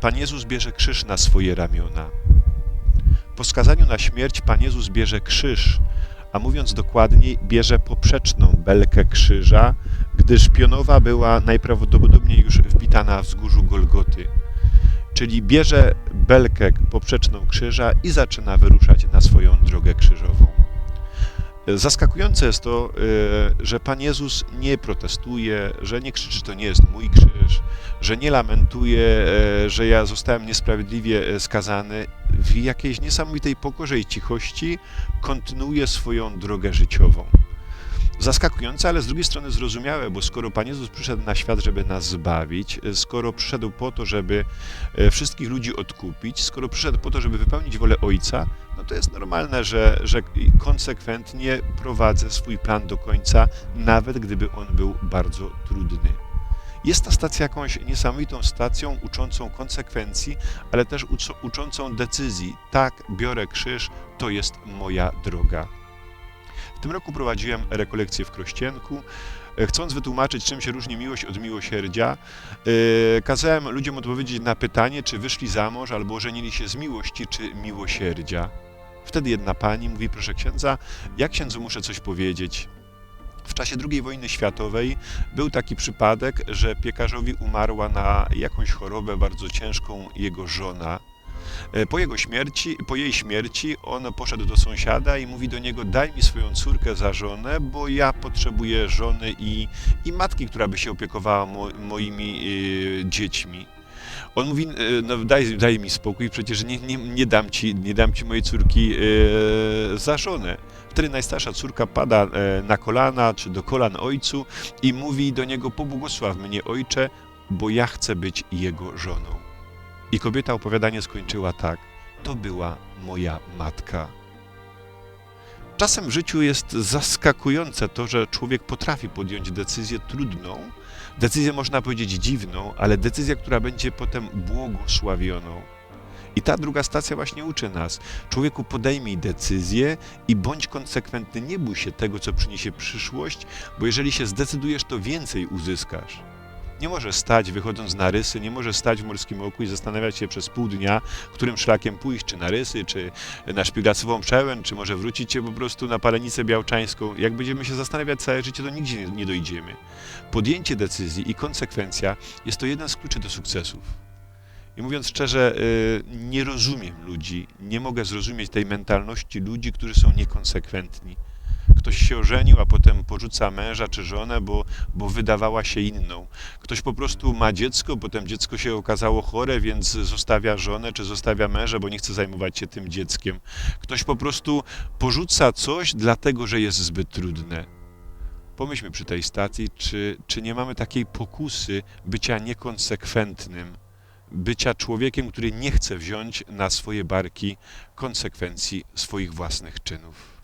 Pan Jezus bierze krzyż na swoje ramiona. Po skazaniu na śmierć Pan Jezus bierze krzyż, a mówiąc dokładniej, bierze poprzeczną belkę krzyża, gdyż pionowa była najprawdopodobniej już wbita na wzgórzu Golgoty. Czyli bierze belkę poprzeczną krzyża i zaczyna wyruszać na swoją. Zaskakujące jest to, y, że Pan Jezus nie protestuje, że nie krzyczy, to nie jest mój krzyż, że nie lamentuje, y, że ja zostałem niesprawiedliwie y, skazany. W jakiejś niesamowitej pokorze i cichości kontynuuje swoją drogę życiową. Zaskakujące, ale z drugiej strony zrozumiałe, bo skoro Pan Jezus przyszedł na świat, żeby nas zbawić, skoro przyszedł po to, żeby e, wszystkich ludzi odkupić, skoro przyszedł po to, żeby wypełnić wolę Ojca, no to jest normalne, że, że konsekwentnie prowadzę swój plan do końca, nawet gdyby on był bardzo trudny. Jest ta stacja jakąś niesamowitą stacją uczącą konsekwencji, ale też uczącą decyzji. Tak, biorę krzyż, to jest moja droga. W tym roku prowadziłem rekolekcję w Krościenku. E, Chcąc wytłumaczyć, czym się różni miłość od miłosierdzia, yy, kazałem ludziom odpowiedzieć na pytanie, czy wyszli za mąż albo żenili się z miłości czy miłosierdzia. Wtedy jedna pani mówi, proszę księdza, jak księdzu muszę coś powiedzieć? W czasie II wojny światowej był taki przypadek, że piekarzowi umarła na jakąś chorobę bardzo ciężką jego żona. E, Po jego śmierci, po jej śmierci on poszedł do sąsiada i mówi do niego: Daj mi swoją córkę za żonę, bo ja potrzebuję żony i, i matki, która by się opiekowała mo, moimi e, dziećmi. On mówi: e, No daj, daj mi spokój, przecież nie, nie, nie, dam ci, nie dam ci mojej córki e, za żonę. Wtedy najstarsza córka pada na kolana czy do kolan ojcu i mówi do niego: Pobłogosław mnie, ojcze, bo ja chcę być jego żoną. I kobieta opowiadanie skończyła tak: To była moja matka. Czasem w życiu jest zaskakujące to, że człowiek potrafi podjąć decyzję trudną, decyzję można powiedzieć dziwną, ale decyzję, która będzie potem błogosławioną. I ta druga stacja właśnie uczy nas. Człowieku podejmij decyzję i bądź konsekwentny. Nie bój się tego, co przyniesie przyszłość, bo jeżeli się zdecydujesz, to więcej uzyskasz. Nie może stać, wychodząc na rysy, nie może stać w morskim oku i zastanawiać się przez pół dnia, którym szlakiem pójść, czy na rysy, czy na szpilgracową przełęcz, czy może wrócić się po prostu na palenicę białczańską. Jak będziemy się zastanawiać całe życie, to nigdzie nie, nie dojdziemy. Podjęcie decyzji i konsekwencja jest to jeden z kluczy do sukcesów. I mówiąc szczerze, y, nie rozumiem ludzi, nie mogę zrozumieć tej mentalności ludzi, którzy są niekonsekwentni. Ktoś się ożenił, a potem porzuca męża czy żonę, bo, bo wydawała się inną. Ktoś po prostu ma dziecko, potem dziecko się okazało chore, więc zostawia żonę czy zostawia męża, bo nie chce zajmować się tym dzieckiem. Ktoś po prostu porzuca coś, dlatego że jest zbyt trudne. Pomyślmy przy tej stacji, czy, czy nie mamy takiej pokusy bycia niekonsekwentnym, bycia człowiekiem, który nie chce wziąć na swoje barki konsekwencji swoich własnych czynów.